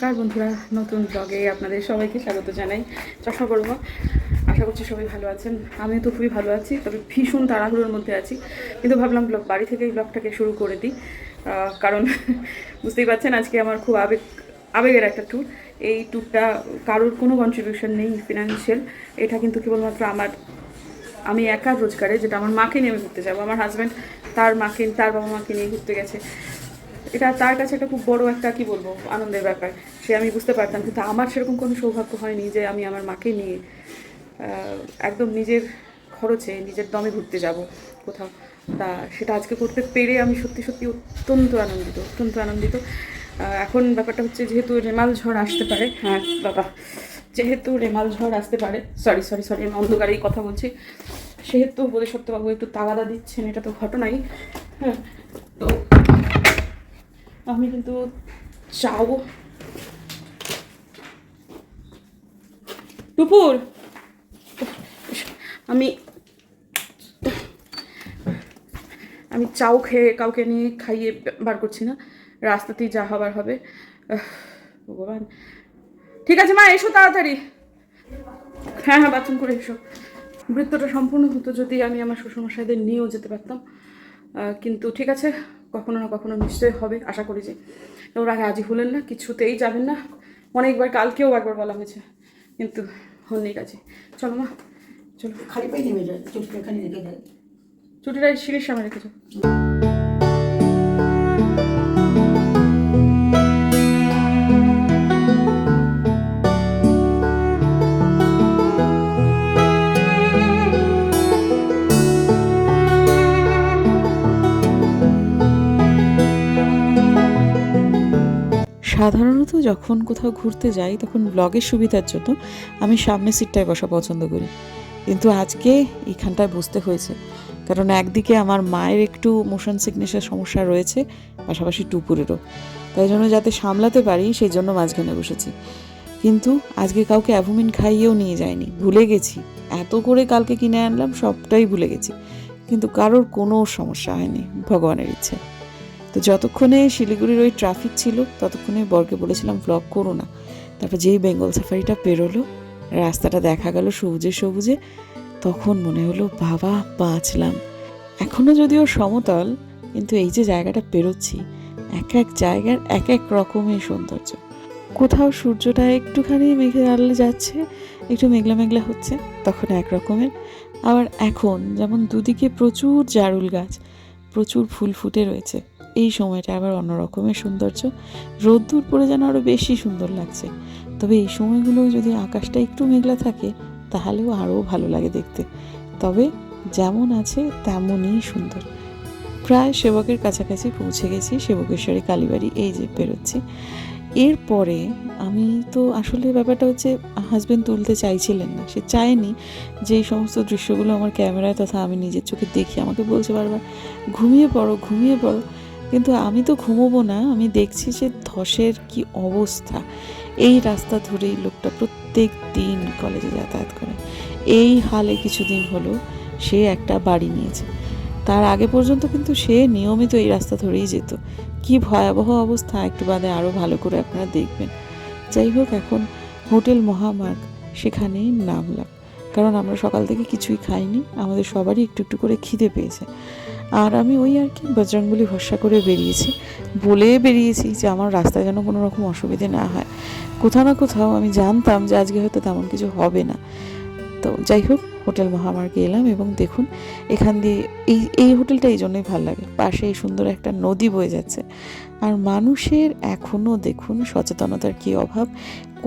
নমস্কার বন্ধুরা, নতুন ব্লগে আপনাদের সবাইকে স্বাগত জানাই। চশমা করব আশা করছি সবাই ভালো আছেন। আমিও তো খুবই ভালো আছি, তবে ভীষণ তাড়াহুড়োর মধ্যে আছি। কিন্তু ভাবলাম ব্লগ বাড়ি থেকেই ব্লগটাকে শুরু করে দিই। কারণ বুঝতেই পারছেন, আজকে আমার খুব আবেগ আবেগের একটা ট্যুর এই ট্যুরটা কারোর কোনো কন্ট্রিবিউশন নেই ফিনান্সিয়াল এটা কিন্তু কেবলমাত্র আমার আমি একা রোজগারে, যেটা আমার মাকে নিয়ে আমি ঘুরতে যাব। আমার হাজব্যান্ড তার মাকে তার বাবা মাকে নিয়ে ঘুরতে গেছে। এটা তার কাছে একটা খুব বড় একটা, কি বলব, আনন্দের ব্যাপার। সে আমি বুঝতে পারতাম, কিন্তু আমার সেরকম কোনো সৌভাগ্য হয়নি যে আমি আমার মাকে নিয়ে একদম নিজের খরচে, নিজের দমে ঘুরতে যাব কোথাও। তা সেটা আজকে করতে পেরে আমি সত্যি সত্যি অত্যন্ত আনন্দিত অত্যন্ত আনন্দিত। এখন ব্যাপারটা হচ্ছে যেহেতু রেমাল ঝড় আসতে পারে হ্যাঁ বাবা, যেহেতু রেমাল ঝড় আসতে পারে সরি সরি সরি আমি অন্ধকারেই কথা বলছি। সেহেতু বোধসত্ত্ববাবু একটু তাগাদা দিচ্ছেন, এটা তো ঘটনাই হ্যাঁ তো আমি কিন্তু চাও টুপুর! আমি আমি চাও খেয়ে কাউকে নিয়ে খাইয়ে বার করছি না। রাস্তাতেই যা হবার হবে। ভগবান। ঠিক আছে মা, এসো তাড়াতাড়ি। হ্যাঁ হ্যাঁ বাথরুম করে এসো। বৃত্তটা সম্পূর্ণ হতো যদি আমি আমার শ্বশুরমশাইদের নিয়েও যেতে পারতাম। কিন্তু ঠিক আছে কখনো না কখনো নিশ্চয়ই হবে আশা করি যে। ওর আগে আজই হলেন না কিছুতেই যাবেন না। অনেকবার কালকেও একবার বলা হয়েছে কিন্তু হননি কাজে। চলো মা চলো। খালি পাই নেমে যায় চুটকি এখানে রেখে দেয় ছুটিটা সিঁড়ির সামনে রেখেছো সাধারণত যখন কোথাও ঘুরতে যাই, তখন ব্লগের সুবিধার জন্য আমি সামনের সিটটায় বসা পছন্দ করি। কিন্তু আজকে এইখানটায় বসতে হয়েছে। কারণ একদিকে আমার মায়ের একটু মোশন সিকনেসের সমস্যা রয়েছে, পাশাপাশি টুপুরেরও। তাই জন্য যাতে সামলাতে পারি, সেই জন্য মাঝখানে বসেছি। কিন্তু আজকে কাউকে অ্যাভোমিন খাইয়েও নিয়ে যায়নি ভুলে গেছি। এত করে কালকে কিনে আনলাম, সবটাই ভুলে গেছি। কিন্তু কারোর কোনো সমস্যা হয়নি, ভগবানের ইচ্ছে। তো যতক্ষণে শিলিগুড়ির ওই ট্রাফিক ছিল, ততক্ষণে বরকে বলেছিলাম ভ্লগ করো না। তারপর যেই বেঙ্গল সাফারিটা পেরোলো, রাস্তাটা দেখা গেল সবুজে সবুজে, তখন মনে হলো, বাবা, বাঁচলাম। এখনও যদিও সমতল, কিন্তু এই যে জায়গাটা পেরোচ্ছি, এক এক জায়গার এক এক রকমের সৌন্দর্য। কোথাও সূর্যটা একটুখানি মেঘের আড়ালে যাচ্ছে, একটু মেঘলা মেঘলা হচ্ছে, তখন এক রকমের। আবার এখন যেমন দুদিকে প্রচুর জারুল গাছ, প্রচুর ফুল ফুটে রয়েছে। এই সময়টা আবার অন্যরকমের সৌন্দর্য। রোদ্দুর পড়ে যেন আরও বেশি সুন্দর লাগছে। তবে এই সময়গুলো যদি আকাশটা একটু মেঘলা থাকে, তাহলেও আরও ভালো লাগে দেখতে। তবে যেমন আছে তেমনই সুন্দর। প্রায় সেবকের কাছাকাছি পৌঁছে গেছি সেবকেশ্বরী কালীবাড়ি। এই যে বেরোচ্ছি। এরপরে আমি তো আসলে ব্যাপারটা হচ্ছে হাজব্যান্ড তুলতে চাইছিলেন না। সে চায়নি যে এই সমস্ত দৃশ্যগুলো আমার ক্যামেরায় তথা আমি নিজের চোখে দেখি। আমাকে বলছে বারবার, ঘুমিয়ে পড়ো ঘুমিয়ে পড়ো। কিন্তু আমি তো ঘুমোবো না, আমি দেখছি যে ধসের কি অবস্থা। এই রাস্তা ধরেই লোকটা প্রত্যেক দিন কলেজে যাতায়াত করে। এই হালে কিছুদিন হলো সে একটা বাড়ি নিয়েছে। তার আগে পর্যন্ত কিন্তু সে নিয়মিত এই রাস্তা ধরেই যেত। কি ভয়াবহ অবস্থা, একটু বাদে আরও ভালো করে আপনারা দেখবেন। যাই হোক, এখন হোটেল মহামার্গ, সেখানেই নামলাম। কারণ আমরা সকাল থেকে কিছুই খাইনি, আমাদের সবারই একটু একটু করে খিদে পেয়েছে। আর আমি ওই আর কি বজরংবলী ভরসা করে বেরিয়েছি। বলে বেরিয়েছি যে আমার রাস্তায় যেন কোনো রকম অসুবিধে না হয়। কোথাও না কোথাও আমি জানতাম যে আজকে হয়তো তেমন কিছু হবে না। তো যাই হোক, হোটেল মহামার্গে এলাম এবং দেখুন, এখান দিয়ে এই এই হোটেলটা এই জন্যই ভালো লাগে। পাশে এই সুন্দর একটা নদী বয়ে যাচ্ছে। আর মানুষের এখনও দেখুন সচেতনতার কী অভাব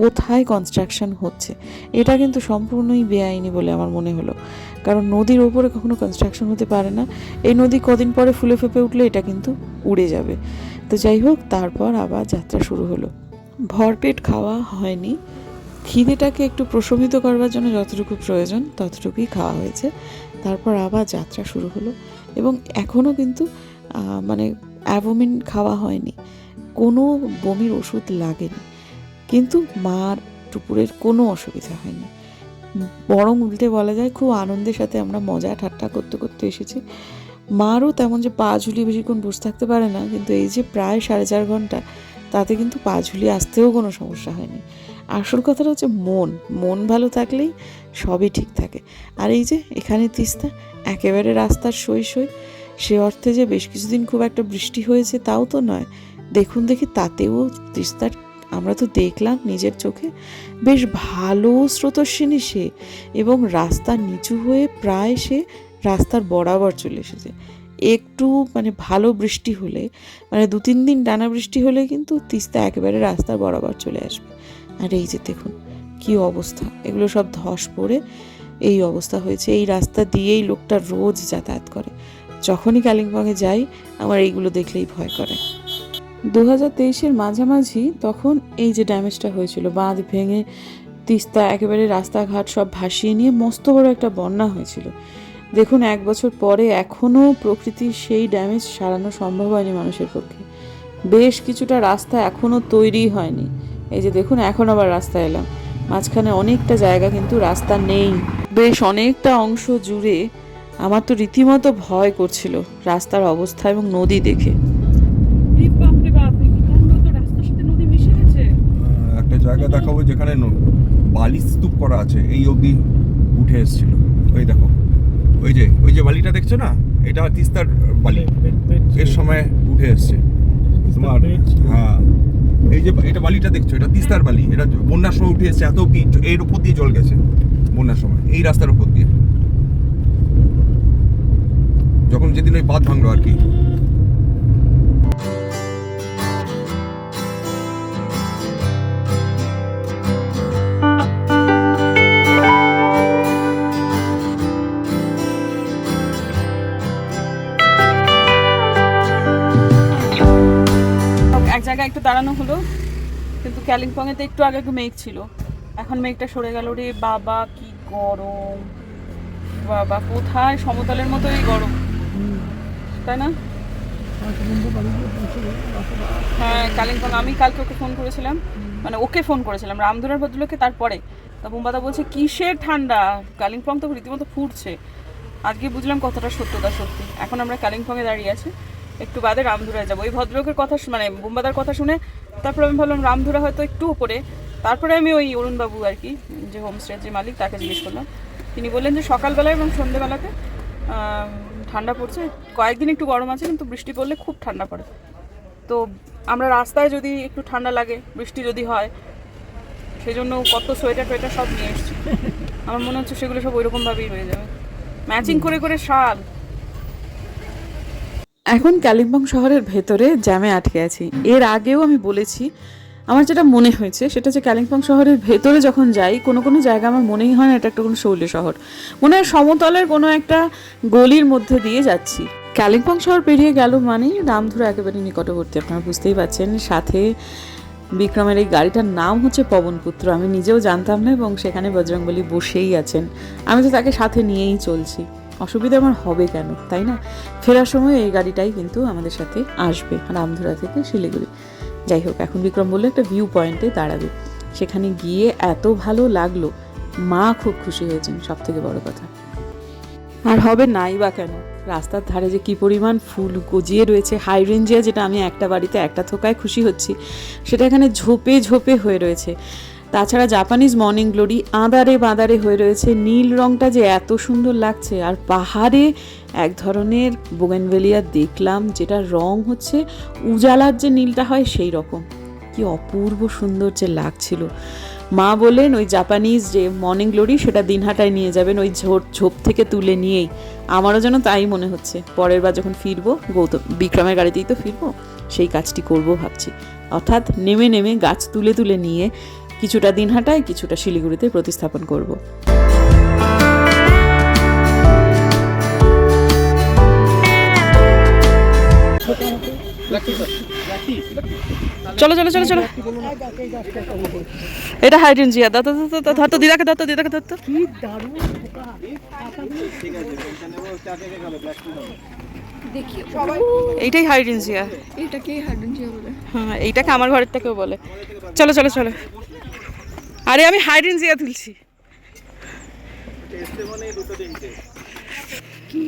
কোথায় কনস্ট্রাকশন হচ্ছে, এটা কিন্তু সম্পূর্ণই বেআইনি বলে আমার মনে হলো। কারণ নদীর ওপরে কখনো কনস্ট্রাকশন হতে পারে না, এই নদী কদিন পরে ফুলে ফেপে উঠলে এটা কিন্তু উড়ে যাবে। তো যাই হোক, তারপর আবার যাত্রা শুরু হলো। ভরপেট খাওয়া হয়নি, খিদেটাকে একটু প্রশমিত করবার জন্য যতটুকু প্রয়োজন ততটুকুই খাওয়া হয়েছে। তারপর আবার যাত্রা শুরু হলো এবং এখনও কিন্তু মানে অ্যাভোমিন খাওয়া হয়নি, কোনো বমির ওষুধ লাগেনি। কিন্তু মার টুপুরের কোনো অসুবিধা হয়নি। বরং উল্টে বলা যায় খুব আনন্দের সাথে আমরা মজা ঠাট্টা করতে করতে এসেছি। মারও তেমন যে পা ঝুলিয়ে বেশিক্ষণ বসে থাকতে পারে না, কিন্তু এই যে প্রায় সাড়ে চার ঘণ্টা, তাতে কিন্তু পা ঝুলিয়ে আসতেও কোনো সমস্যা হয়নি। আসল কথাটা হচ্ছে মন মন ভালো থাকলেই সবই ঠিক থাকে। আর এই যে এখানে তিস্তা, একেবারে রাস্তার সই সই, সে অর্থে যে বেশ কিছুদিন খুব একটা বৃষ্টি হয়েছে তাও তো নয়। দেখুন দেখি তাতেও তিস্তার আমরা তো দেখলাম নিজের চোখে বেশ ভালো স্রোতস্বিনী সে এবং রাস্তা নিচু হয়ে প্রায় সে রাস্তার বরাবর চলে এসেছে। একটু মানে ভালো বৃষ্টি হলে মানে দু তিন দিন টানা বৃষ্টি হলে কিন্তু তিস্তা একেবারে রাস্তার বরাবর চলে আসবে। আর এই যে দেখুন, কি অবস্থা। এগুলো সব ধস পড়ে এই অবস্থা হয়েছে। এই রাস্তা দিয়েই লোকটা রোজ যাতায়াত করে। যখনই কালিম্পংয়ে যাই, আমার এইগুলো দেখলেই ভয় করে। দু হাজার তেইশের মাঝামাঝি তখন এই যে ড্যামেজটা হয়েছিল, বাঁধ ভেঙে তিস্তা, একেবারে রাস্তাঘাট সব ভাসিয়ে নিয়ে মস্ত বড় একটা বন্যা হয়েছিল। দেখুন, এক বছর পরে এখনও প্রকৃতির সেই ড্যামেজ সারানো সম্ভব হয়নি মানুষের পক্ষে। বেশ কিছুটা রাস্তা এখনও তৈরি হয়নি। এই যে দেখুন, এখন আবার রাস্তা এলাম। মাঝখানে অনেকটা জায়গা কিন্তু রাস্তা নেই। বেশ অনেকটা অংশ জুড়ে আমার তো রীতিমতো ভয় করছিল রাস্তার অবস্থা এবং নদী দেখে এই বাপরে বাপ এই কাণ্ড তো রাস্তার সাথে নদী মিশে গেছে আহ, একটা জায়গা দেখাবো যেখানে বালি স্তূপ করা আছে এই অবধি উঠে এসেছিল। ওই দেখো ওই যে ওই যে বালিটা দেখছ না? এটা তিস্তার বালি। এর সময় উঠে এসছে। তোমার হ্যাঁ। এই যে এটা বালিটা দেখছ? এটা তিস্তার বালি। এটা বন্যার সময় উঠে এসছে এত অব্দি এর উপর দিয়ে জল গেছে বন্যার সময় এই রাস্তার উপর দিয়ে। যখন যেদিন ওই বাঁধ ভাঙলো আর কি কিন্তু কালিম্পংয়ে তো একটু আগে একটু মেঘ ছিল। এখন মেঘটা সরে গেল রে বাবা, কি গরম। বাবা, কোথায়? সমতলের মতোই গরম। তাই না? হ্যাঁ কালিম্পং আমি কালকে ওকে ফোন করেছিলাম। মানে ওকে ফোন করেছিলাম, রামধুরার ভদ্রলোকে তারপরে। তা বোম্বাদা বলছে, কিসের ঠান্ডা? কালিম্পং তো রীতিমতো ফুটছে। আজকে বুঝলাম কতটা সত্যতা সত্যি। এখন আমরা কালিম্পংয়ে দাঁড়িয়ে আছি। একটু বাদে রামধুরায় যাব। ওই ভদ্রলোকের কথা মানে বোম্বাদার কথা শুনে তারপর আমি ভাবলাম রামধুরা হয়তো একটু উপরে। তারপরে আমি ওই অরুণবাবু আর কি, যে হোমস্টের যে মালিক, তাকে জিজ্ঞেস করলাম। তিনি বললেন যে সকালবেলা এবং সন্ধেবেলাতে ঠান্ডা পড়ছে। কয়েকদিন একটু গরম আছে, কিন্তু বৃষ্টি পড়লে খুব ঠান্ডা পড়ে। তো আমরা রাস্তায় যদি একটু ঠান্ডা লাগে, বৃষ্টি যদি হয়, সেজন্য কত সোয়েটার টোয়েটার সব নিয়ে এসেছি। আমার মনে হচ্ছে সেগুলো সব ওইরকমভাবেই হয়ে যাবে। ম্যাচিং করে করে শাল এখন কালিম্পং শহরের ভেতরে জ্যামে আটকে আছি। এর আগেও আমি বলেছি, আমার যেটা মনে হয়েছে সেটা হচ্ছে কালিম্পং শহরের ভেতরে যখন যাই, কোনো কোনো জায়গা আমার মনেই হয় না এটা একটা কোনো শৈল্য শহর। মনে হয় সমতলের কোনো একটা গলির মধ্যে দিয়ে যাচ্ছি। কালিম্পং শহর পেরিয়ে গেল মানেই রামধুরা একেবারে নিকটবর্তী, আপনারা বুঝতেই পারছেন সাথে বিক্রমের এই গাড়িটার নাম হচ্ছে পবনপুত্র। আমি নিজেও জানতাম না এবং সেখানে বজরংবলী বসেই আছেন। আমি তো তাকে সাথে নিয়েই চলছি। অসুবিধা আমার হবে কেন, তাই না? ফেরার সময় এই গাড়িটাই কিন্তু আমাদের সাথে আসবে, রামধুরা থেকে শিলিগুড়ি। যাই হোক, এখন বিক্রম বলল, একটা ভিউ পয়েন্টে দাঁড়াবে। সেখানে গিয়ে এত ভালো লাগল, মা খুব খুশি হয়েছেন সব থেকে বড় কথা। আর হবে নাই বা কেন? রাস্তার ধারে যে কি পরিমাণ ফুল গজিয়ে রয়েছে হাইরেঞ্জিয়া যেটা আমি একটা বাড়িতে একটা থোকায় খুশি হচ্ছি, সেটা এখানে ঝোপে ঝোপে হয়ে রয়েছে। তাছাড়া জাপানিজ মর্নিং গ্লোরি আঁদারে বাঁদারে হয়ে রয়েছে। নীল রংটা যে এত সুন্দর লাগছে, আর পাহাড়ে এক ধরনের বোগেনভেলিয়া দেখলাম যেটা রং হচ্ছে উজালার যে নীলটা হয় সেই রকম। কি অপূর্ব সুন্দর যে লাগছিল। মা বললেন, ওই জাপানিজ যে মর্নিং গ্লোরি সেটা দিনহাটায় নিয়ে যাবেন, ওই ঝোপ ঝোপ থেকে তুলে নিয়েই। আমারও যেন তাই মনে হচ্ছে। পরের বার যখন ফিরবো, গৌতম, বিক্রমের গাড়িতেই তো ফিরবো, সেই কাজটি করব ভাবছি। অর্থাৎ নেমে নেমে গাছ তুলে তুলে নিয়ে কিছুটা দিনহাটায় কিছুটা শিলিগুড়িতে প্রতিস্থাপন করব। চলো চলো চলো চলো। এটা হাইড্রেনজিয়া দাদা দাদা ধর তো দিদাকে ধর তো দিদাকে ধর তো এইটাই হাইড্রেনজিয়া এটাকেই হাইড্রেনজিয়া বলে। হ্যাঁ এইটাকে আমার ঘরের থেকেও বলে। চলো চলো চলো। আরে আমি হাইড্রেনজিয়া তুলছি। কি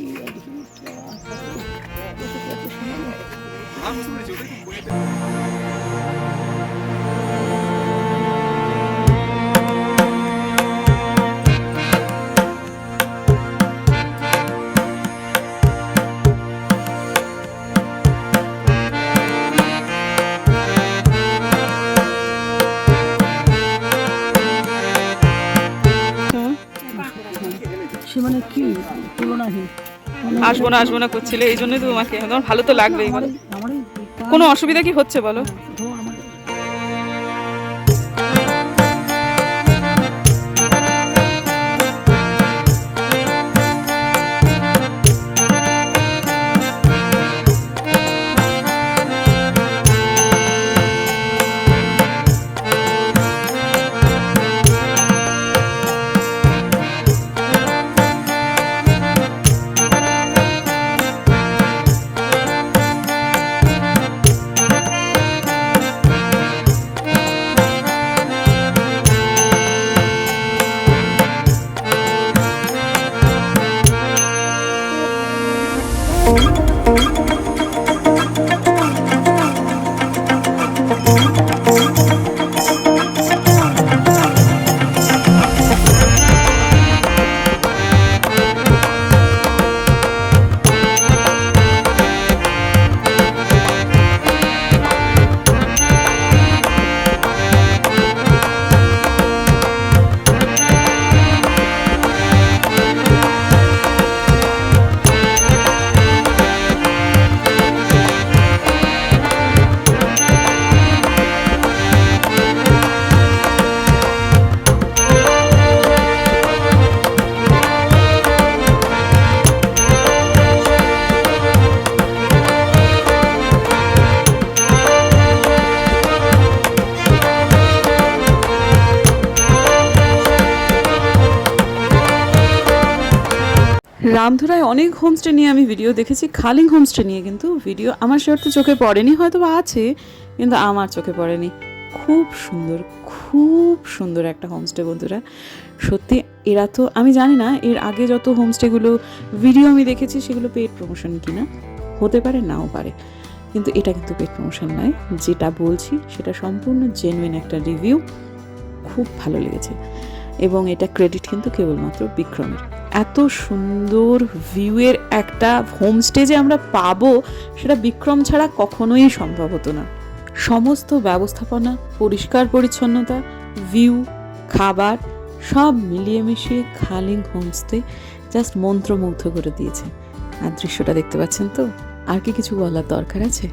আসব না আসব না করছিলে এই জন্যই তো তোমাকে। তোমার ভালো তো লাগবেই বলো। কোনো অসুবিধা কি হচ্ছে বলো? রামধুরায় অনেক হোমস্টে নিয়ে আমি ভিডিও দেখেছি, খালিং হোমস্টে নিয়ে কিন্তু ভিডিও আমার সে তো চোখে পড়েনি হয়তো বা আছে, কিন্তু আমার চোখে পড়েনি। খুব সুন্দর খুব সুন্দর একটা হোমস্টে বন্ধুরা। সত্যি, এরা তো, আমি জানি না, এর আগে যত হোমস্টেগুলো ভিডিও আমি দেখেছি, সেগুলো পেড প্রমোশন কিনা, হতে পারে, নাও পারে। কিন্তু এটা কিন্তু পেড প্রমোশন নয়, যেটা বলছি, সেটা সম্পূর্ণ জেনুইন একটা রিভিউ খুব ভালো লেগেছে। এবং এটা ক্রেডিট কিন্তু কেবলমাত্র বিক্রমের। এত সুন্দর ভিউয়ের একটা হোমস্টে যে আমরা পাবো, সেটা বিক্রম ছাড়া কখনোই সম্ভব হতো না। সমস্ত ব্যবস্থাপনা, পরিষ্কার পরিচ্ছন্নতা ভিউ খাবার, সব মিলিয়ে মিশিয়ে খালিং হোমস্টে জাস্ট মন্ত্রমুগ্ধ করে দিয়েছে। আর দৃশ্যটা দেখতে পাচ্ছেন তো? আর কি কিছু বলার দরকার আছে?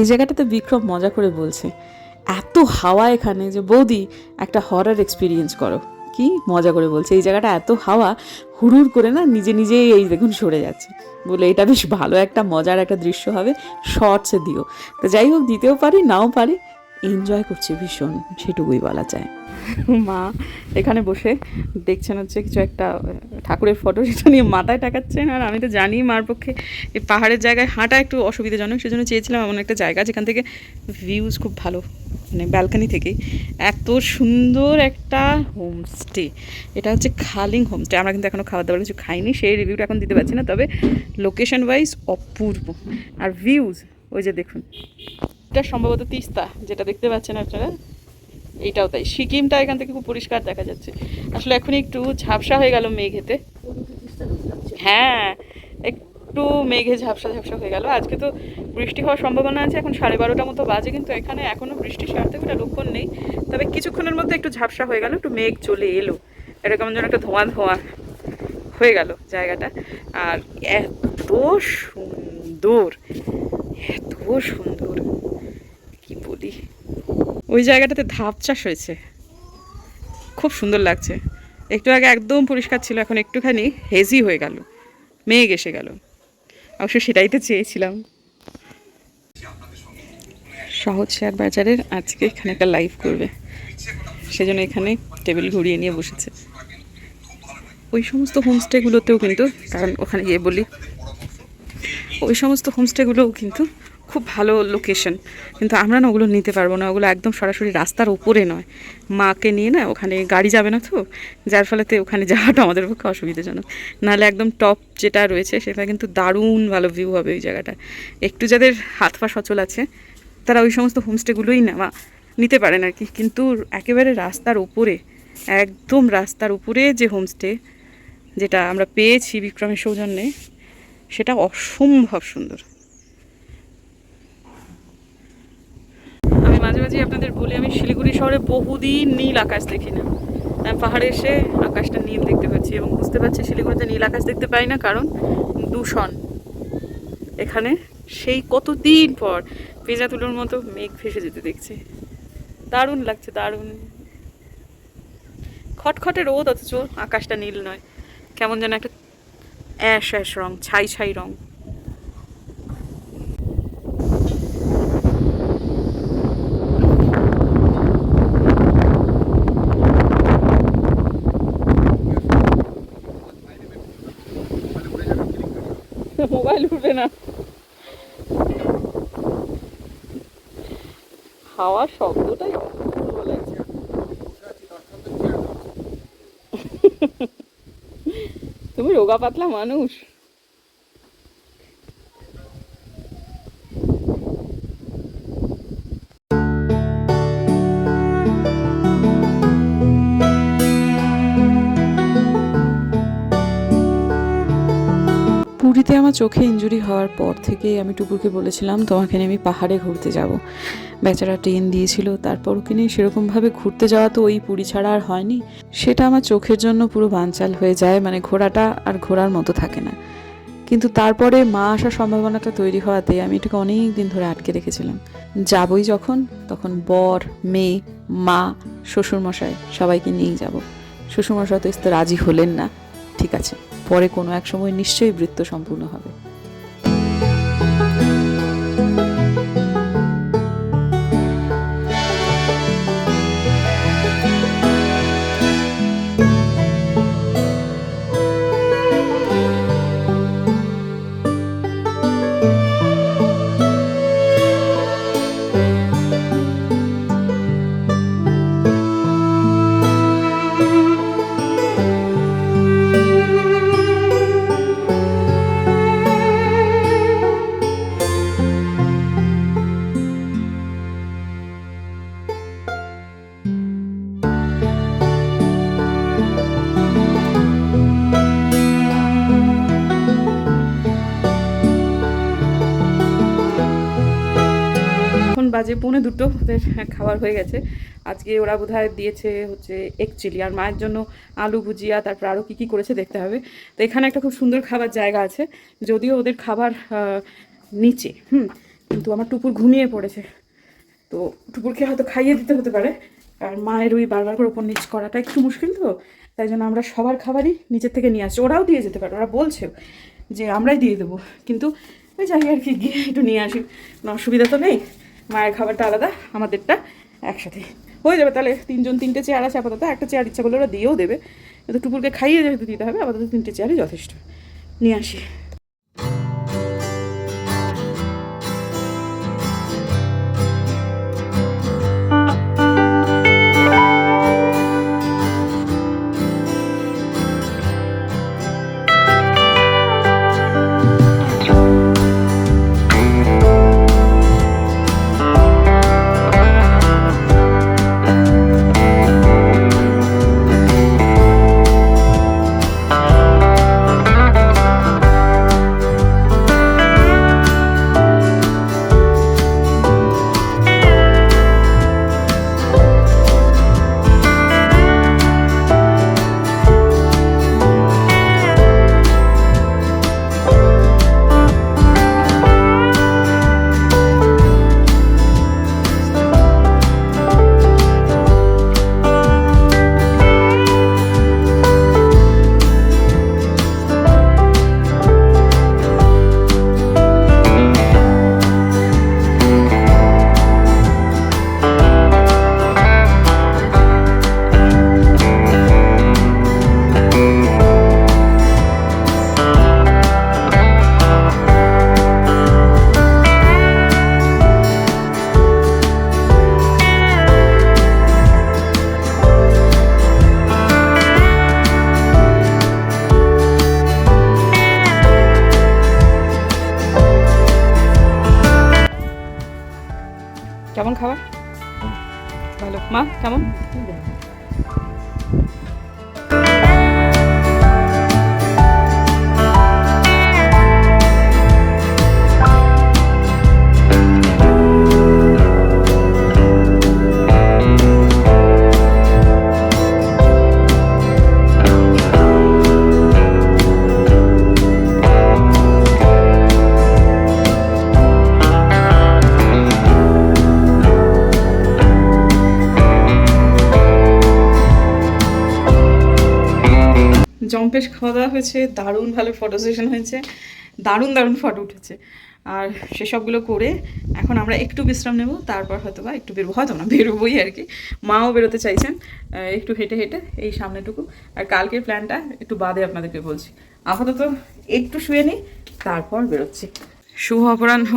এই জায়গাটাতে বিক্রম মজা করে বলছে, এত হাওয়া এখানে যে বৌদি একটা হরার এক্সপিরিয়েন্স করো। কি মজা করে বলছে, এই জায়গাটা এত হাওয়া, হুড়ুর করে না নিজে নিজেই এই দেখুন সরে যাচ্ছে। বলে, এটা বেশ ভালো একটা মজার একটা দৃশ্য হবে শর্টসে দিও। তো যাই হোক, দিতেও পারি, নাও পারি এনজয় করছি ভীষণ, সেটুকুই বলা যায়। মা এখানে বসে দেখছেন হচ্ছে কিছু একটা ঠাকুরের ফটো সেটা নিয়ে মাথায় টাকাচ্ছেন। আর আমি তো জানি মার পক্ষে এই পাহাড়ের জায়গায় হাঁটা একটু অসুবিধাজনক, সেজন্য চেয়েছিলাম এমন একটা জায়গা যেখান থেকে ভিউজ খুব ভালো মানে ব্যালকানি থেকেই। এত সুন্দর একটা হোমস্টে এটা হচ্ছে খালিং হোমস্টে আমরা কিন্তু এখনও খাওয়া দাওয়ার কিছু খাইনি, সেই রিভিউটা এখন দিতে পারছি না, তবে লোকেশন ওয়াইজ অপূর্ব। আর ভিউজ ওই যে দেখুন, এটা সম্ভবত তিস্তা, যেটা দেখতে পাচ্ছেন আপনারা। এইটাও তাই। সিকিমটা এখান থেকে খুব পরিষ্কার দেখা যাচ্ছে। আসলে এখন একটু ঝাপসা হয়ে গেল মেঘেতে হ্যাঁ একটু মেঘে ঝাপসা ঝাপসা হয়ে গেল। আজকে তো বৃষ্টি হওয়ার সম্ভাবনা আছে, এখন সাড়ে বারোটা মতো বাজে, কিন্তু এখানে এখনও বৃষ্টি সারতে কোনো লক্ষণ নেই। তবে কিছুক্ষণের মধ্যে একটু ঝাপসা হয়ে গেল, একটু মেঘ চলে এলো। এটা কেমন যেন একটা ধোঁয়া ধোঁয়া হয়ে গেল জায়গাটা। আর এত সুন্দর এত সুন্দর, কি বলি? ওই জায়গাটাতে ধাপ চাষ হয়েছে। খুব সুন্দর লাগছে। একটু আগে একদম পরিষ্কার ছিল, এখন একটুখানি হেজি হয়ে গেল। মেঘ এসে গেল। অবশ্য সেটাই তো চেয়েছিলাম। সহজ শেয়ার বাজারের আজকে এখানে একটা লাইভ করবে। সেজন্য এখানে টেবিল ঘুরিয়ে নিয়ে বসেছে। ওই সমস্ত হোমস্টেগুলোতেও কিন্তু, কারণ ওখানে গিয়ে বলি, ওই সমস্ত হোমস্টেগুলোও কিন্তু খুব ভালো লোকেশন কিন্তু আমরা না ওগুলো নিতে পারব না, ওগুলো একদম সরাসরি রাস্তার উপরে নয়। মাকে নিয়ে না ওখানে গাড়ি যাবে না তো, যার ফলেতে ওখানে যাওয়াটা আমাদের পক্ষে অসুবিধাজনক। নাহলে একদম টপ যেটা রয়েছে সেটা কিন্তু দারুণ ভালো ভিউ হবে ওই জায়গাটা। একটু যাদের হাত পা সচল আছে, তারা ওই সমস্ত হোমস্টেগুলোই নেওয়া, নিতে পারেন আর কি। কিন্তু একেবারে রাস্তার উপরে, একদম রাস্তার উপরে যে হোমস্টে যেটা আমরা পেয়েছি বিক্রমের সৌজন্যে, সেটা অসম্ভব সুন্দর আমি মাঝে মাঝে আপনাদের বলি, আমি শিলিগুড়ি শহরে বহুদিন নীল আকাশ দেখি না। আমি পাহাড়ে এসে আকাশটা নীল দেখতে পাচ্ছি এবং বুঝতে পারছি শিলিগুড়িতে নীল আকাশ দেখতে পাই না কারণ দূষণ। এখানে সেই কতদিন পর পেঁজা তুলোর মতো মেঘ ভেসে যেতে দেখছি। দারুণ লাগছে, দারুণ। খটখটে রোদ অথচ আকাশটা নীল নয়। কেমন যেন একটা অ্যাশ অ্যাশ রং, ছাই ছাই রং। হাওয়ার শব্দটাই তুমি রোগা পাতলা মানুষ। আমার চোখে ইঞ্জুরি হওয়ার পর থেকেই আমি টুকুরকে বলেছিলাম, তোমাকে নিয়ে আমি পাহাড়ে ঘুরতে যাব। বেচারা ট্রেন দিয়েছিল, তারপর ওকে নিয়ে সেরকমভাবে ঘুরতে যাওয়া তো ওই পুরী ছাড়া আর হয়নি। সেটা আমার চোখের জন্য পুরো বানচাল হয়ে যায় মানে ঘোরাটা আর ঘোরার মতো থাকে না। কিন্তু তারপরে মা আসার সম্ভাবনাটা তৈরি হওয়াতে আমি এটাকে অনেক দিন ধরে আটকে রেখেছিলাম। যাবই যখন, তখন বর, মেয়ে, মা, শ্বশুরমশাই সবাইকে নিয়েই যাব। শ্বশুরমশাই তো আসতে রাজি হলেন না। ঠিক আছে। পরে কোনো এক সময় নিশ্চয়ই বৃত্ত সম্পূর্ণ হবে। দুটো, ওদের খাবার হয়ে গেছে। আজকে ওরা বোধহয় দিয়েছে হচ্ছে এক চিলি আর মায়ের জন্য আলু ভুজিয়া, তারপর আরও কী কী করেছে দেখতে হবে। তো এখানে একটা খুব সুন্দর খাবার জায়গা আছে, যদিও ওদের খাবার নিচে, হুম, কিন্তু আমার টুপুর ঘুমিয়ে পড়েছে। তো টুপুরকে হয়তো খাইয়ে দিতে হতে পারে, আর মায়ের ওই বারবার করে ওপর নিচ করাটা একটু মুশকিল তো, তাই জন্য আমরা সবার খাবারই নিচের থেকে নিয়ে আসছি। ওরাও দিয়ে যেতে পারে, ওরা বলছে যে আমরাই দিয়ে দেবো, কিন্তু ওই যাই আর কি, গিয়ে একটু নিয়ে আসি, কোনো অসুবিধা তো নেই। মায়ের খাবারটা আলাদা, আমাদেরটা একসাথে। হয়ে যাবে তাহলে তিনজন তিনটে চেয়ার আছে আপাতত, একটা চেয়ার ইচ্ছা করলে ওরা দিয়েও দেবে। কিন্তু টুকুরকে খাইয়ে যেহেতু দিতে হবে, আপাতত তিনটে চেয়ারই যথেষ্ট। নিয়ে আসি। জম্পেশ খাওয়া দাওয়া হয়েছে, দারুণ ভালো ফটো সেশন হয়েছে, দারুণ দারুণ ফটো উঠেছে। আর সেসবগুলো করে এখন আমরা একটু বিশ্রাম নেব, তারপর হয়তো বা একটু বেরোবো, হয়তো না বেরোবোই আর কি। মাও বেরোতে চাইছেন একটু হেঁটে হেঁটে এই সামনেটুকু। আর কালকের প্ল্যানটা একটু বাদে আপনাদেরকে বলছি। আপাতত একটু শুয়ে নিই, তারপর বেরোচ্ছি। শুভ অপরাহ্ন।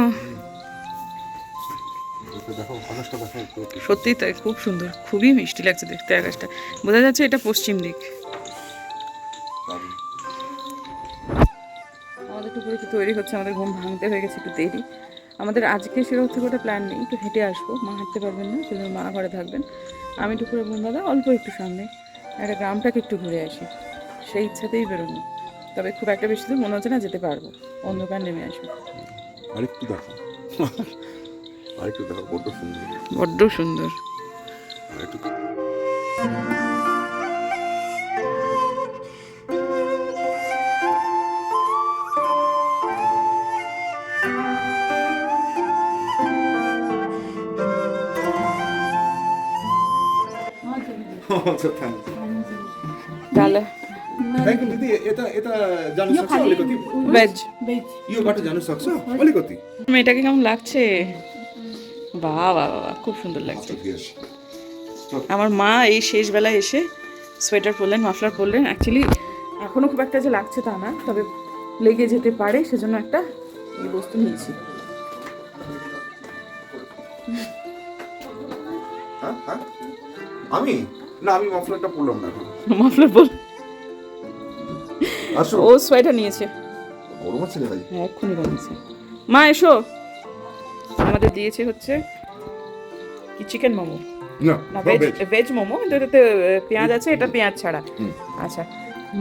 সত্যিই তাই, খুব সুন্দর, খুবই মিষ্টি লাগছে দেখতে আকাশটা। বোঝা যাচ্ছে এটা পশ্চিম দিক। আমাদের একটু করে তৈরি হচ্ছে? আমাদের ঘুম ভাঙতে হয়ে গেছে একটু দেরি। আমাদের আজকে সেরকম থেকে ওটা প্ল্যান নেই। একটু হেঁটে আসব। মা হাঁটতে পারবেন না সেজন্য মা ঘরে থাকবেন। আমি একটু করে বোন দাদা অল্প একটু সামনে। একটা গ্রামটাকে একটু ঘুরে আসি। সেই ইচ্ছাতেই বেরোনো তবে খুব একটা বেশি দূর মনে হচ্ছে না যেতে পারব। অন্ধকার নেমে আসবে। আরেকটু দেখো। আরেকটু দেখো বড্ড সুন্দর। বড্ড সুন্দর। আরেকটু তাহলে। বলে মেয়েটাকে কেমন লাগছে? বাহ বাহ বাহ বাহ, খুব সুন্দর লাগছে। আমার মা এই শেষ বেলায় এসে সোয়েটার পরলেন মাফলার পরলেন। অ্যাকচুয়ালি এখনও খুব একটা যে লাগছে তা না তবে লেগে যেতে পারে সেজন্য একটা এই বস্তু নিয়েছি। হ্যাঁ হ্যাঁ। আমি? না আমি মাফলারটা পরলাম না এখন। মাফলার বল আসো। ও সোয়েটার নিয়েছে। গরম আছে ভাই। হ্যাঁ এক্ষুনি মা এসো। আমাদের দিয়েছে হচ্ছে কি চিকেন মোমো? না ভেজ ভেজ ভেজ মোমো? কিন্তু এটাতে পেঁয়াজ আছে এটা পেঁয়াজ ছাড়া। আচ্ছা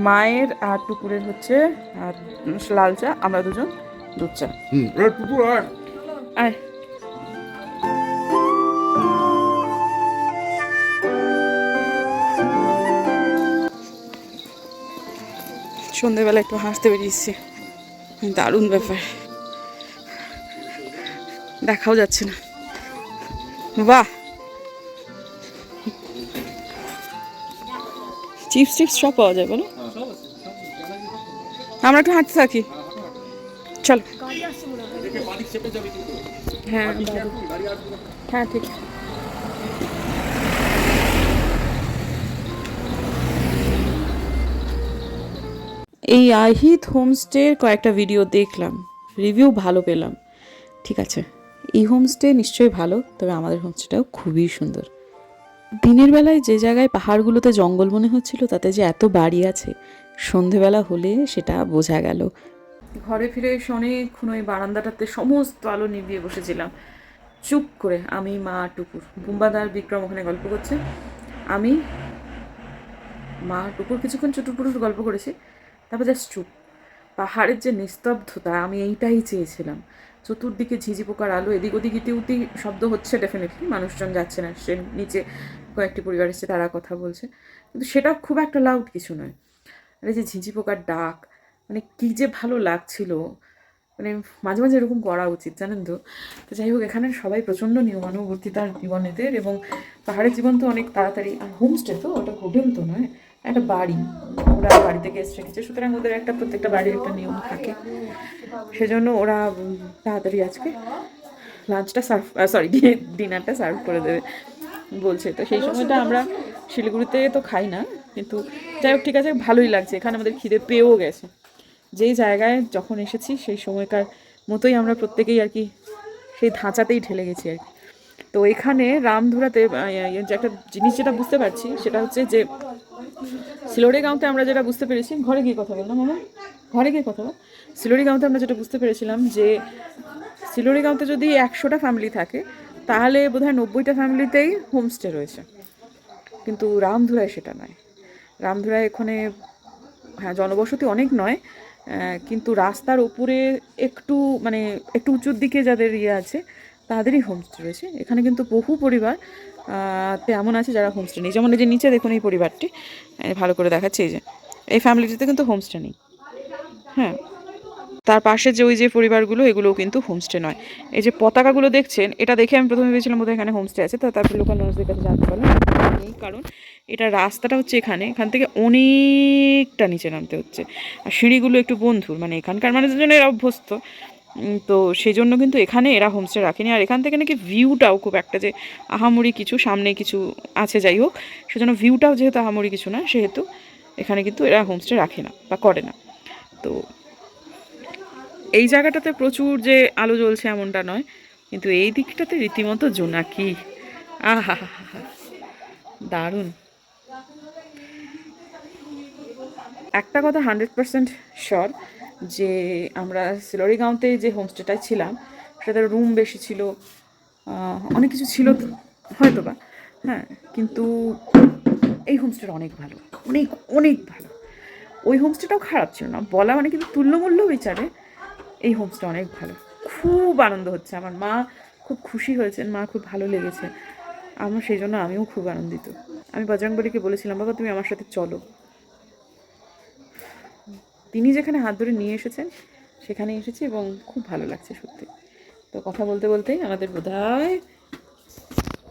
মায়ের আর টুকুরের হচ্ছে আর লাল চা আমরা দুজন দুধ চা। হুম টুটু আর আয়। সন্ধেবেলা একটু হাসতে বেরিয়েছি। দারুণ ব্যাপার। দেখাও যাচ্ছে না। বাহ! চিপস টিপস সব পাওয়া যায় বলো আমরা একটু হাঁটতে থাকি। চলো। হ্যাঁ হ্যাঁ ঠিক এই আহিত হোমস্টের কয়েকটা ভিডিও দেখলাম। রিভিউ ভালো পেলাম। ঠিক আছে, এই হোমস্টে নিশ্চয়ই ভালো, তবে আমাদের হোমস্টেটাও খুবই সুন্দর। দিনের বেলায় যে জায়গায় পাহাড়গুলোতে জঙ্গল মনে হচ্ছিল, তাতে যে এত বাড়ি আছে, সন্ধেবেলা হলে সেটা বোঝা গেল। ঘরে ফিরে এসে অনেকক্ষণ ওই বারান্দাটাতে সমস্ত আলো নিভিয়ে বসেছিলাম। চুপ করে, আমি, মা টুকুর। বুম্বাদার বিক্রম ওখানে গল্প করছে। আমি, মা টুকুর কিছুক্ষণ চুটুপুটুর গল্প করেছি। তারপর জাস্ট চুপ। পাহাড়ের যে নিস্তব্ধতা, আমি এইটাই চেয়েছিলাম। চতুর্দিকে ঝিঝি পোকার আলো, এদিক ওদিক ইতিউতি শব্দ হচ্ছে ডেফিনেটলি মানুষজন যাচ্ছে না, সে নিচে কয়েকটি পরিবার এসছে, তারা কথা বলছে। কিন্তু সেটা খুব একটা লাউড কিছু নয়। আর এই যে ঝিঝি পোকার ডাক মানে কী যে ভালো লাগছিল মানে মাঝে মাঝে এরকম করা উচিত, জানেন তো? তো যাই হোক, এখানে সবাই প্রচণ্ড নিয়মানুবর্তিতার জীবনেদের এবং পাহাড়ের জীবন তো অনেক তাড়াতাড়ি, আর হোমস্টে তো, ওটা হোটেল তো নয়। একটা বাড়ি। ওরা বাড়িতে গেস্ট রেখেছে সুতরাং ওদের একটা প্রত্যেকটা বাড়ির একটা নিয়ম থাকে। সেজন্য ওরা তাড়াতাড়ি আজকে লাঞ্চটা সার্ভ সরি ডিনারটা সার্ভ করে দেবে বলছে। তো সেই সময়টা আমরা শিলিগুড়িতে তো খাই না, কিন্তু যাই হোক, ঠিক আছে, ভালোই লাগছে। এখানে আমাদের খিদে পেয়েও গেছে। যেই জায়গায় যখন এসেছি, সেই সময়কার মতোই আমরা প্রত্যেকেই আর কি সেই ধাঁচাতেই ঢেলে গেছি আর কি। তো এখানে রামধুরাতে ইয়ে যে একটা জিনিস যেটা বুঝতে পারছি, সেটা হচ্ছে যে সিলোড়ি গাঁওতে আমরা যেটা বুঝতে পেরেছি, ঘরে গিয়ে কথা বললাম, মামা। ঘরে গিয়ে কথা বল। সিলোড়ি গাঁওতে আমরা যেটা বুঝতে পেরেছিলাম যে সিলোড়ি গাঁওতে যদি একশোটা ফ্যামিলি থাকে, তাহলে বোধহয় নব্বইটা ফ্যামিলিতেই হোমস্টে রয়েছে। কিন্তু রামধুরায় সেটা নয়। রামধুরায় এখানে হ্যাঁ জনবসতি অনেক নয় কিন্তু রাস্তার উপরে একটু মানে একটু উঁচুর দিকে যাদের ইয়ে আছে, তাদেরই হোমস্টে রয়েছে। এখানে কিন্তু বহু পরিবার আহ, তে এমন আছে যারা হোমস্টে নেই। যেমন এই যে নিচে দেখুন এই পরিবারটি ভালো করে দেখাচ্ছে এই যে। এই ফ্যামিলিটিতে কিন্তু হোমস্টে নেই। হ্যাঁ। তার পাশে যে ওই যে পরিবারগুলো এগুলোও কিন্তু হোমস্টে নয়। এই যে পতাকাগুলো দেখছেন এটা দেখে আমি প্রথমে ভেবেছিলাম বোধহয় এখানে হোমস্টে আছে তো তারপর লোকাল মানুষদের কাছে জানতে পারলাম। নেই কারণ এটা রাস্তাটা হচ্ছে এখানে এখান থেকে অনেকটা নিচে নামতে হচ্ছে। আর সিঁড়িগুলো একটু বন্ধুর মানে এখানকার মানুষের জন্য এরা অভ্যস্ত। তো সেই জন্য কিন্তু এখানে এরা হোমস্টে রাখেনি। আর এখান থেকে নাকি ভিউটাও খুব একটা যে আহামরি কিছু, সামনে কিছু আছে যাই হোক, সেজন্য ভিউটাও যেহেতু আহামরি কিছু না, সেহেতু এখানে কিন্তু এরা হোমস্টে রাখে না বা করে না। তো এই জায়গাটাতে প্রচুর যে আলো জ্বলছে এমনটা নয়, কিন্তু এই দিকটাতে রীতিমতো জোনাকি। আহা দারুণ। একটা কথা হান্ড্রেড পার্সেন্ট শিওর যে আমরা সিলরিগাঁওতে যে হোমস্টেটায় ছিলাম, সেটাতে রুম বেশি ছিল অনেক কিছু ছিল হয়তো বা হ্যাঁ কিন্তু এই হোমস্টেটা অনেক ভালো, অনেক অনেক ভালো। ওই হোমস্টেটাও খারাপ ছিল না, বলা মানে কিন্তু তুল্যমূল্য বিচারে এই হোমস্টে অনেক ভালো। খুব আনন্দ হচ্ছে, আমার মা খুব খুশি হয়েছেন, মা খুব ভালো লেগেছে। আমার সেই জন্য আমিও খুব আনন্দিত। আমি বজরংবলীকে বলেছিলাম, বাবা, তুমি আমার সাথে চলো। তিনি যেখানে হাত ধরে নিয়ে এসেছেন সেখানে এসেছি এবং খুব ভালো লাগছে সত্যি তো কথা বলতে বলতেই আমাদের বোধ হয়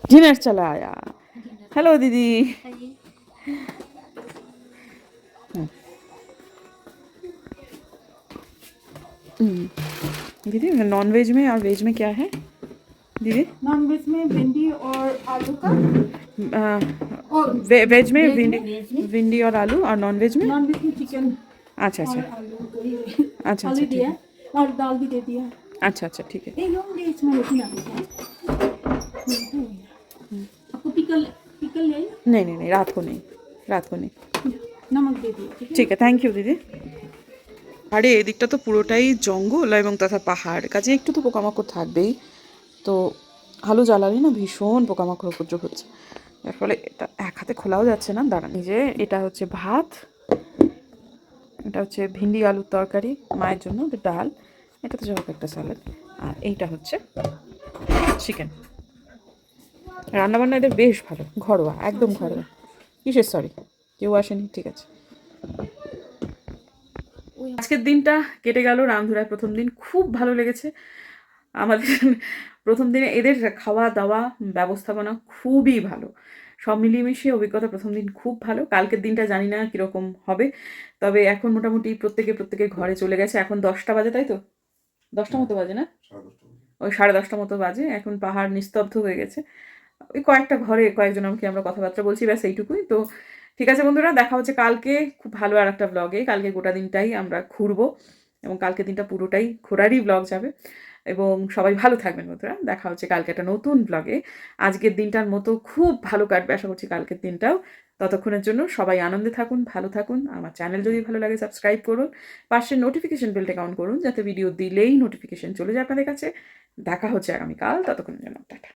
ডিনার চলা আয়া হ্যালো দিদি हम्म। दीदी नॉन वेज में और वेज में क्या है दीदी नॉन वेज में भिंडी और आलू का आ, और वे, वेज में वेज में, भिंडी वेज में। भिंडी और आलू और नॉन वेज में नॉन वेज में चिकन अच्छा और अच्छा आलू करी अच्छा आलू अच्छा ठीक दिया है और दाल भी दे दिया अच्छा अच्छा ठीक है ये होंगे इसमें रोटी ना आपको पिकल पिकल ले आइए? नहीं नहीं नहीं रात को नहीं रात को नहीं नमक दे दिया ठीक है ঠিক আছে থ্যাংক ইউ দিদি আরে এদিকটা তো পুরোটাই জঙ্গল এবং তথা পাহাড় কাজে একটু তো পোকামাকড় থাকবেই তো আলো জ্বালালে না ভীষণ পোকামাকড় উপদ্রব হচ্ছে যার ফলে এটা এক হাতে খোলাও যাচ্ছে না দাঁড়ান এই যে এটা হচ্ছে ভাত এটা হচ্ছে ভিন্ডি আলুর তরকারি, মায়ের জন্য ডাল এটা তো যাই একটা স্যালাড আর এইটা হচ্ছে চিকেন রান্নাবান্না এদের বেশ ভালো, ঘরোয়া, একদম ঘরোয়া। কিসের সরি কেউ আসেনি, ঠিক আছে। আজকের দিনটা কেটে গেল রামধুরায় প্রথম দিন। খুব ভালো লেগেছে। আমাদের প্রথম দিনে এদের খাওয়া দাওয়া, ব্যবস্থাপনা খুবই ভালো। সব মিলিয়ে মিশিয়ে অভিজ্ঞতা প্রথম দিন খুব ভালো। কালকের দিনটা জানি না কীরকম হবে। তবে এখন মোটামুটি প্রত্যেকে প্রত্যেকের ঘরে চলে গেছে। এখন দশটা বাজে তাই তো? দশটা মতো বাজে না? ওই সাড়ে দশটা মতো বাজে। এখন পাহাড় নিস্তব্ধ হয়ে গেছে। ওই কয়েকটা ঘরে কয়েকজন আমাকে আমরা কথাবার্তা বলছি ব্যাস এইটুকুই। তো ঠিক আছে বন্ধুরা দেখা হচ্ছে কালকে খুব ভালো আর একটা ব্লগে কালকে গোটা দিনটাই আমরা ঘুরবো এবং কালকে দিনটা পুরোটাই ঘোরারই ব্লগ যাবে। এবং সবাই ভালো থাকবেন বন্ধুরা। দেখা হচ্ছে কালকে একটা নতুন ব্লগে আজকের দিনটার মতো খুব ভালো কাটবে আশা করছি কালকের দিনটাও। ততক্ষণের জন্য সবাই আনন্দে থাকুন, ভালো থাকুন। আমার চ্যানেল যদি ভালো লাগে সাবস্ক্রাইব করুন। পাশের নোটিফিকেশন বেলটা অন করুন, যাতে ভিডিও দিলেই নোটিফিকেশন চলে যায় আপনাদের কাছে। দেখা হচ্ছে আগামীকাল। ততক্ষণের জন্য টাটা।